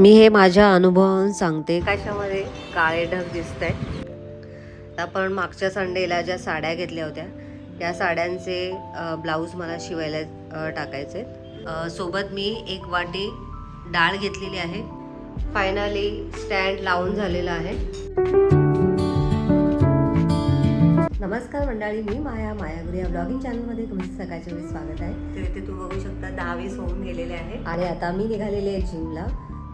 मी हे माझ्या अनुभवावरून सांगते. कशामध्ये? काळे ढग दिसत आहेत आपण मागच्या संडेला ज्या साड्या घेतल्या होत्या त्या साड्यांचे ब्लाऊज मला शिवायला टाकायचे. सोबत मी एक वाटी डाळ घेतलेली आहे. फायनली स्टँड लावून झालेला आहे. नमस्कार मंडळी मी माया मायागुरी या ब्लॉगिंग चॅनलमध्ये तुमचं सकाळच्या वेळी स्वागत आहे. तर इथे तू बघू शकता दहावीस होऊन गेलेले आहे. आणि आता मी निघालेले आहे जिमला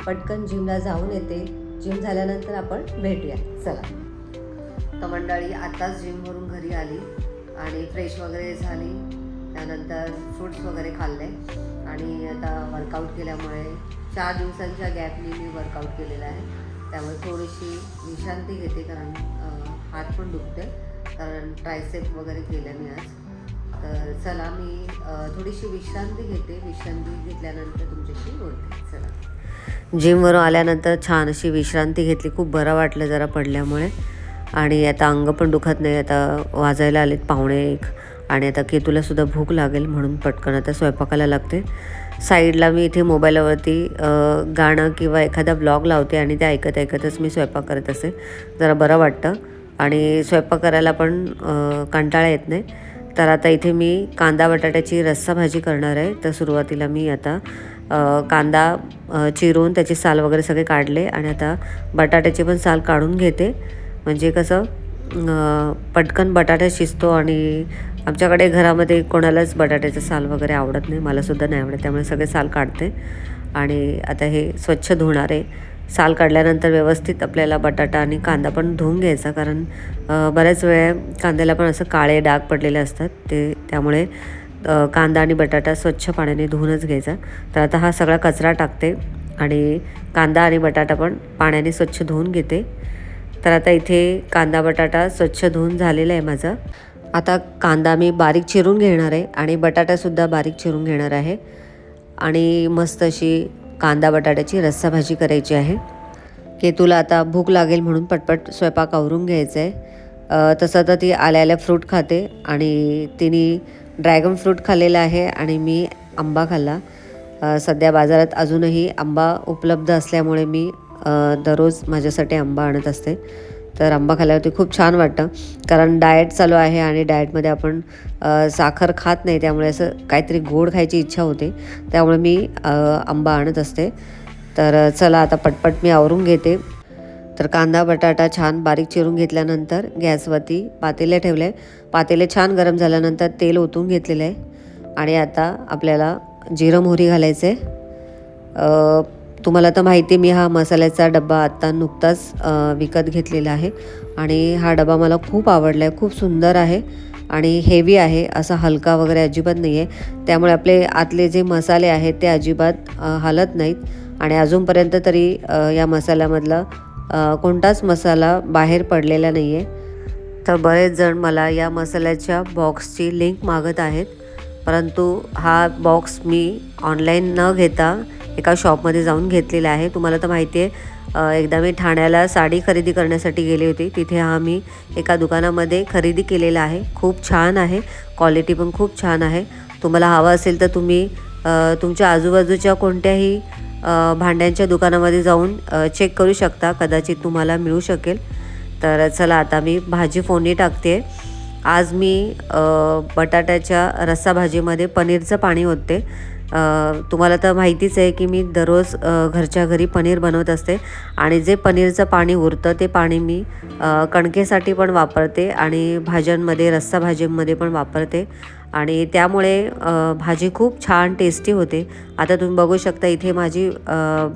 पटकन जिमला जाऊन येते. जिम झाल्यानंतर आपण भेटूया. चला. तर मंडळी आताच जिमवरून घरी आली आणि फ्रेश वगैरे झाली. त्यानंतर फ्रूट्स वगैरे खाल्ले. आणि आता वर्कआउट केल्यामुळे चार दिवसांच्या गॅपने मी वर्कआउट केलेलं आहे. त्यामुळे थोडीशी विश्रांती घेते कारण हात पण दुखते कारण ट्रायसेप वगैरे केलं मी आज. तर चला मी थोडीशी विश्रांती घेते. विश्रांती घेतल्यानंतर तुमच्याशी बोलते. चला. जिमवरून आल्यानंतर छान अशी विश्रांती घेतली. खूप बरं वाटलं जरा पडल्यामुळे. आणि आता अंग पण दुखत नाही. आता वाजायला आलेत पाहुणे एक. आणि आता केतूलासुद्धा भूक लागेल म्हणून पटकन आता स्वयंपाकाला लागते. साईडला मी इथे मोबाईलवरती गाणं किंवा एखादा ब्लॉग लावते आणि ते ऐकत ऐकतच मी स्वयंपाक करत असे. जरा बरं वाटतं. आणि स्वयंपाक करायला पण कंटाळा येत नाही. तर आता इथे मी कांदा बटाट्याची रस्सा भाजी करणार आहे. तर सुरुवातीला मी आता कांदा चिरून त्याची साल वगैरे सगळे काढले आणि आता बटाट्याची पण साल काढून घेते. म्हणजे कसं पटकन बटाटा शिजतो आणि आमच्याकडे घरामध्ये कोणालाच बटाट्याचं साल वगैरे आवडत नाही. मलासुद्धा नाही आवडत त्यामुळे सगळे साल काढते. आणि आता हे स्वच्छ धुणार आहे. साल काढल्यानंतर व्यवस्थित आपल्याला बटाटा आणि कांदा पण धुवून घ्यायचा कारण बऱ्याच वेळा कांद्याला पण असं काळे डाग पडलेले असतात. ते त्यामुळे कांदा आणि बटाटा स्वच्छ पाण्याने धुवूनच घ्यायचा. तर आता हा सगळा कचरा टाकते आणि कांदा आणि बटाटा पण पाण्याने स्वच्छ धुवून घेते. तर आता इथे कांदा बटाटा स्वच्छ धुवून झालेला आहे माझा. आता कांदा मी बारीक चिरून घेणार आहे आणि बटाटासुद्धा बारीक चिरून घेणार आहे. आणि मस्त अशी कांदा बटाट्याची रस्सा भाजी करायची आहे. की तुला आता भूक लागेल म्हणून पटपट स्वयंपाक आवरून घ्यायचा आहे. तसं तर ती आल्या आल्या फ्रूट खाते आणि तिने ड्रॅगन फ्रूट खाल्लेला आहे आणि मी आंबा खाल्ला. सध्या बाजारात अजूनही आंबा उपलब्ध असल्यामुळे मी दररोज माझ्यासाठी आंबा आणत असते. तर आंबा खाल्ल्यावरती खूप छान वाटतं. कारण डाएट चालू आहे आणि डाएटमध्ये आपण साखर खात नाही त्यामुळे असं काहीतरी गोड खायची इच्छा होते. त्यामुळे मी आंबा आणत असते. तर चला आता पटपट मी आवरून घेते. तर कांदा बटाटा छान बारीक चिरून घेतल्यानंतर गॅसवरती पातेले ठेवले. पातेले छान गरम झाल्यानंतर तेल ओतून घेतलेलं. आहे आणि आता आपल्याला जिरं मोहरी घालायचं. आहे तुम्हाला तर माहिती आहे, मी हा मसाल्याचा डबा आत्ता नुकताच विकत घेतलेला आहे. आणि हा डबा मला खूप आवडला आहे खूप सुंदर आहे आणि हेवी आहे असा हलका वगैरे अजिबात नाही आहे. त्यामुळे आपले आतले जे मसाले आहेत ते अजिबात हलत नाहीत. आणि अजूनपर्यंत तरी या मसाल्यामधलं कोणताच मसाला बाहेर पडलेला नाही आहे तर बरेच जण मला या मसाल्याच्या बॉक्सची लिंक मागत आहेत. परंतु हा बॉक्स मी ऑनलाईन न घेता एका शॉपमध्ये जाऊन घेतलेला आहे. तुम्हाला तर माहिती आहे एकदा मी ठाण्याला साडी खरेदी करण्यासाठी गेली होती. तिथे हा मी एका दुकानामध्ये खरेदी केलेला आहे. खूप छान आहे. क्वालिटी पण खूप छान आहे. तुम्हाला हवं असेल तर तुम्ही तुमच्या आजूबाजूच्या कोणत्याही भांड्यांच्या दुकानामध्ये जाऊन चेक करू शकता. कदाचित तुम्हाला मिळू शकेल. तर चला आता मी भाजी फोडणी टाकते. आज मी बटाट्याच्या रस्सा भाजीमध्ये पनीरचं पाणी होते तुम्हाला तर माहितीच आहे की मी दररोज घरच्या घरी पनीर बनवत असते. आणि जे पनीरचं पाणी उरतं ते पाणी मी कणकेसाठी पण वापरते आणि भाज्यांमध्ये रस्सा भाजीमध्ये पण वापरते. आणि त्यामुळे भाजी खूप छान टेस्टी होते. आता तुम्ही बघू शकता इथे माझी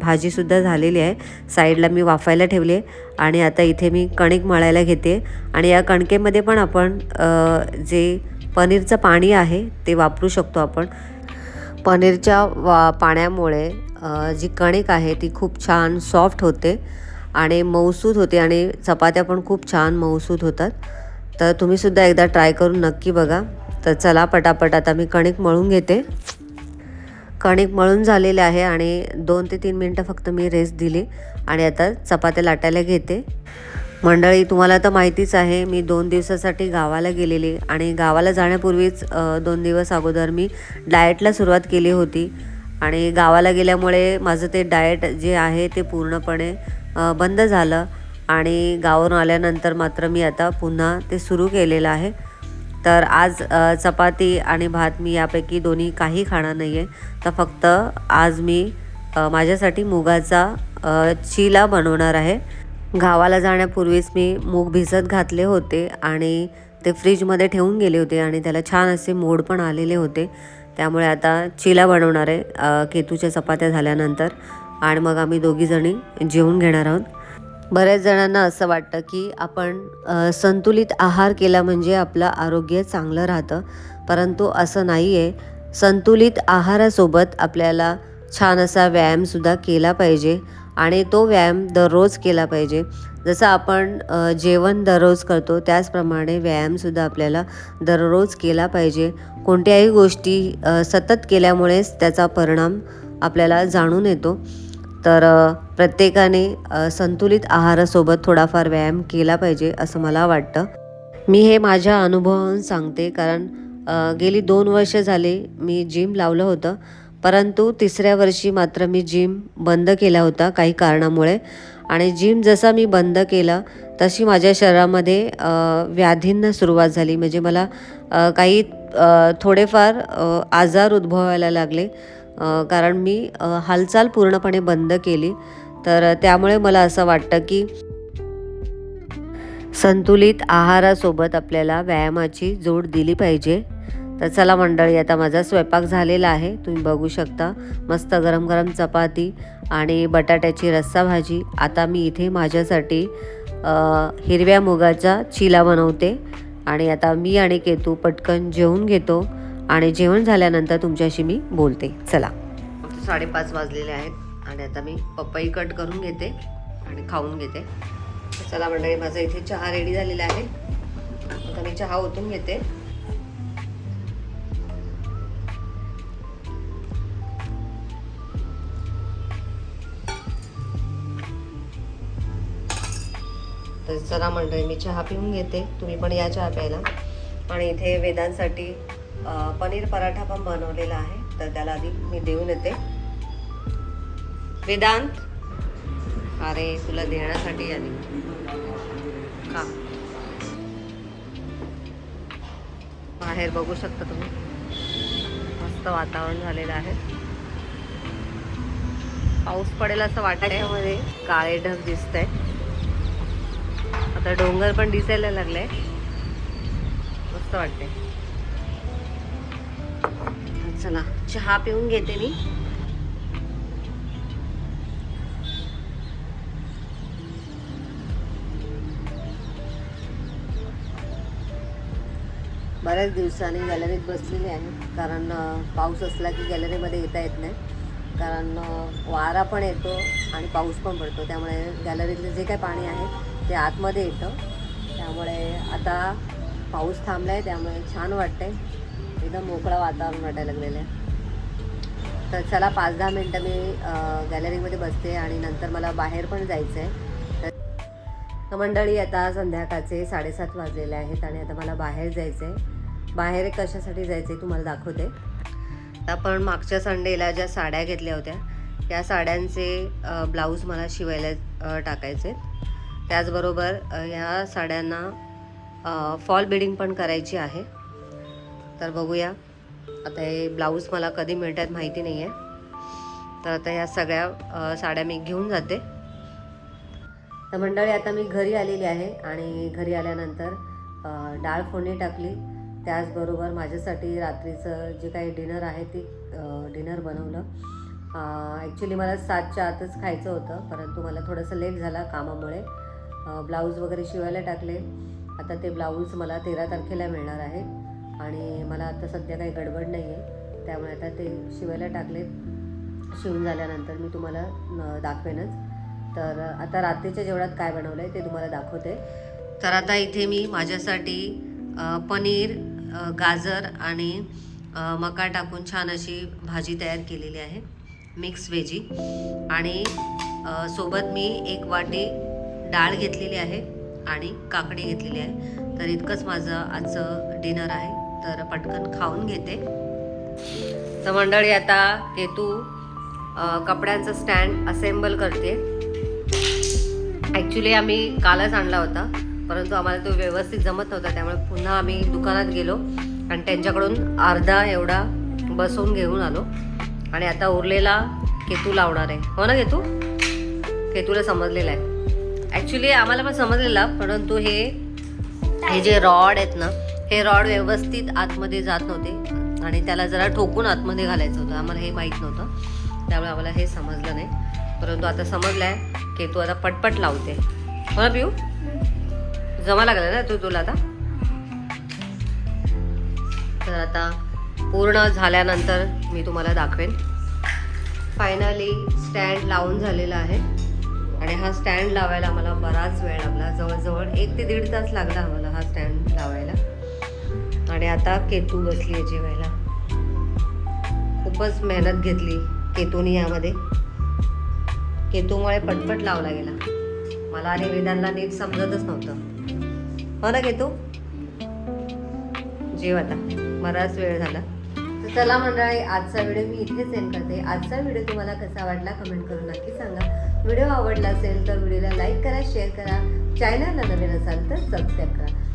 भाजीसुद्धा झालेली आहे. साईडला मी वाफायला ठेवली आहे आणि आता इथे मी कणिक मळायला घेते. आणि या कणकेमध्ये पण आपण जे पनीरचं पाणी आहे ते वापरू शकतो आपण. पनीरच्या वा पाण्यामुळे जी कणिक आहे ती खूप छान सॉफ्ट होते आणि मऊसूद होते आणि चपात्या पण खूप छान मऊसूद होतात. तर तुम्हीसुद्धा एकदा ट्राय करून नक्की बघा. तर चला पटापट आता मी कणिक मळून घेते. कणिक मळून झालेले आहे आणि दोन ते तीन मिनटं फक्त मी रेस्ट दिली आणि आता चपात्या लाटायला घेते. मंडळी तुम्हाला तर माहितीच आहे मी दोन दिवसासाठी गावाला गेलेली आणि गावाला जाण्यापूर्वीच दोन दिवस अगोदर मी डाएटला सुरुवात केली होती. आणि गावाला गेल्यामुळे माझं ते डाएट जे आहे ते पूर्णपणे बंद झालं आणि गावावरून आल्यानंतर मात्र मी आता पुन्हा ते सुरू केलेलं आहे. तर आज चपाती आणि भात मी यापैकी दोन्ही काही खाणार नाही आहे तर फक्त आज मी माझ्यासाठी मुगाचा चिला बनवणार आहे. गावाला जाण्यापूर्वीच मी मूग भिजत घातले होते आणि ते फ्रीजमध्ये ठेवून गेले होते आणि त्याला छान असे मोड पण आलेले होते. त्यामुळे आता चिला बनवणार आहे केतूच्या चपात्या झाल्यानंतर. आणि मग आम्ही दोघीजणी जेवून घेणार आहोत. बऱ्याच जणांना असं वाटतं की आपण संतुलित आहार केला म्हणजे आपलं आरोग्य चांगलं राहतं. परंतु असं नाही आहे संतुलित आहारासोबत आपल्याला छान असा व्यायामसुद्धा केला पाहिजे आणि तो व्यायाम दररोज केला पाहिजे. जसं आपण जेवण दररोज करतो त्याचप्रमाणे व्यायामसुद्धा आपल्याला दररोज केला पाहिजे. कोणत्याही गोष्टी सतत केल्यामुळेच त्याचा परिणाम आपल्याला जाणून येतो. तर प्रत्येकाने संतुलित आहारासोबत थोडाफार व्यायाम केला पाहिजे असं मला वाटतं. मी हे माझ्या अनुभवावरून सांगते कारण गेली दोन वर्ष झाले मी जिम लावलं होतं. परंतु तिसऱ्या वर्षी मात्र मी जिम बंद केला होता काही कारणामुळे. आणि जिम जसा मी बंद केला तशी माझ्या शरीरामध्ये व्याधींना सुरुवात झाली. म्हणजे मला काही थोडेफार आजार उद्भवायला लागले. कारण मी हालचाल पूर्णपणे बंद केली. तर त्यामुळे मला असं वाटतं की संतुलित आहारासोबत आपल्याला व्यायामाची जोड दिली पाहिजे. तर चला मंडळी आता माझा स्वयंपाक झालेला आहे. तुम्ही बघू शकता मस्त गरम गरम चपाती आणि बटाट्याची रस्सा भाजी. आता मी इथे माझ्यासाठी हिरव्या मुगाचा चिला बनवते. आणि आता मी आणि केतू पटकन जेवून घेतो. आणि जेवण झाल्यानंतर तुमच्याशी मी बोलते. चला. साडेपाच वाजलेले आहेत आणि आता मी पपई कट करून घेते आणि खाऊन घेते. चला मंडळी माझा इथे चहा रेडी झालेला आहे. आता मी चहा ओतून घेते. तर चला मंडळी मी चहा पिऊन घेते. तुम्ही पण या चहा प्यायला. आणि इथे वेदांसाठी पनीर पराठा पण बनवलेला आहे. तर त्याला आधी मी देऊन येते. वेदांत? अरे तुला देण्यासाठी आली का बाहेर बघू शकता तुम्ही. मस्त वातावरण झालेलं आहे. पाऊस पडेल असं वाटतंय. मध्ये काळे ढग दिसत आता डोंगर पण दिसायला लागलाय. मस्त वाटते चला चहा पिऊन घेते मी. बऱ्याच दिवसांनी गॅलरीत बसलेली आहे कारण पाऊस असला की गॅलरीमध्ये येता येत नाही. कारण वारा पण येतो आणि पाऊस पण पडतो. त्यामुळे गॅलरीतलं जे काही पाणी आहे ते आतमध्ये येतं. त्यामुळे आता पाऊस थांबला आहे त्यामुळे छान वाटतंय. एकदम मोकळं वातावरण वाटायला लागलेलं आहे. तर चला पाच दहा मिनटं मी गॅलरीमध्ये बसते आणि नंतर मला बाहेर पण जायचं आहे तर मंडळी आता संध्याकाळचे साडेसात वाजलेले आहेत आणि आता मला बाहेर जायचं आहे बाहेर कशासाठी जायचं आहे तुम्हाला दाखवते. आपण मागच्या संडेला ज्या साड्या घेतल्या होत्या त्या साड्यांचे ब्लाऊज मला शिवायला टाकायचे. त्याचबरोबर ह्या साड्यांना फॉल बिडिंग पण करायची आहे. तर बघूया. आता हे ब्लाऊज मला कधी मिळतात माहिती नाही आहे तर आता ह्या सगळ्या साड्या मी घेऊन जाते. तर मंडळी आता मी घरी आलेली आहे आणि घरी आल्यानंतर डाळ फोडणी टाकली. त्याचबरोबर माझ्यासाठी रात्रीचं जे काही डिनर आहे ते डिनर बनवलं. ॲक्च्युली मला सातच्या आतच खायचं होतं परंतु मला थोडंसं लेट झाला कामामुळे. ब्लाऊज वगैरे शिवायला टाकले. आता ते ब्लाऊज मला तेरा तारखेला मिळणार आहे. मला आता सध्या काही गडबड नाही आहे. त्यामुळे आता ते शिवायला टाकले. शिवून झाल्यानंतर मी तुम्हाला दाखवेनच. तर आता रात्रीच्या जेवणात काय बनवलं आहे ते तुम्हाला दाखवते. तर आता इथे मी माझ्यासाठी पनीर गाजर आणि मका टाकून छान अशी भाजी तयार केलेली आहे. Mix veggie. आणि सोबत मी एक वाटी डाळ घेतलेली आहे आणि काकडी घेतलेली आहे. तर इतकंच माझं आजचं डिनर आहे. तर पटकन खाऊन घेते. तर मंडळी आता केतू कपड्यांचं स्टँड असेंबल करते. ॲक्च्युली आम्ही कालच आणला होता परंतु आम्हाला तो व्यवस्थित जमत नव्हता त्यामुळे पुन्हा आम्ही दुकानात गेलो आणि त्यांच्याकडून अर्धा एवढा बसवून घेऊन आलो. आणि आता उरलेला केतू लावणार आहे. हो ना केतू? केतूला समजलेला आहे. ॲक्च्युली आम्हाला पण समजलेला परंतु हे हे जे रॉड आहेत ना हे रॉड व्यवस्थित आतमध्ये जात नव्हते. आणि त्याला जरा ठोकून आतमध्ये घालायचं होतं. आम्हाला हे माहीत नव्हतं. त्यामुळे आम्हाला हे समजलं नाही. परंतु आता समजलं आहे की तू आता पटपट लावते. हो ना पिऊ जमा लागला ना तू तुला आता? तर आता पूर्ण झाल्यानंतर मी तुम्हाला दाखवेन. फायनली स्टँड लावून झालेला आहे. आणि हा स्टँड लावायला आम्हाला बराच वेळ लागला. जवळजवळ एक ते दीड तास लागला आम्हाला हा स्टँड लावायला. आणि आता केतू बसली आहे जेवायला. खूपच मेहनत घेतली केतूनी यामध्ये. केतूमुळे पटपट लावला गेला. मला आणि वेदांना नीट समजतच नव्हतं. हो ना केतू? जेव आता. बराच वेळ झाला. तर चला मंडळी आजचा व्हिडिओ मी इथेच एंड करते. आजचा व्हिडिओ तुम्हाला कसा वाटला कमेंट करून नक्की सांगा. व्हिडिओ आवडला असेल तर व्हिडिओला लाईक करा शेअर करा. चॅनलला नवीन असाल तर सबस्क्राईब करा.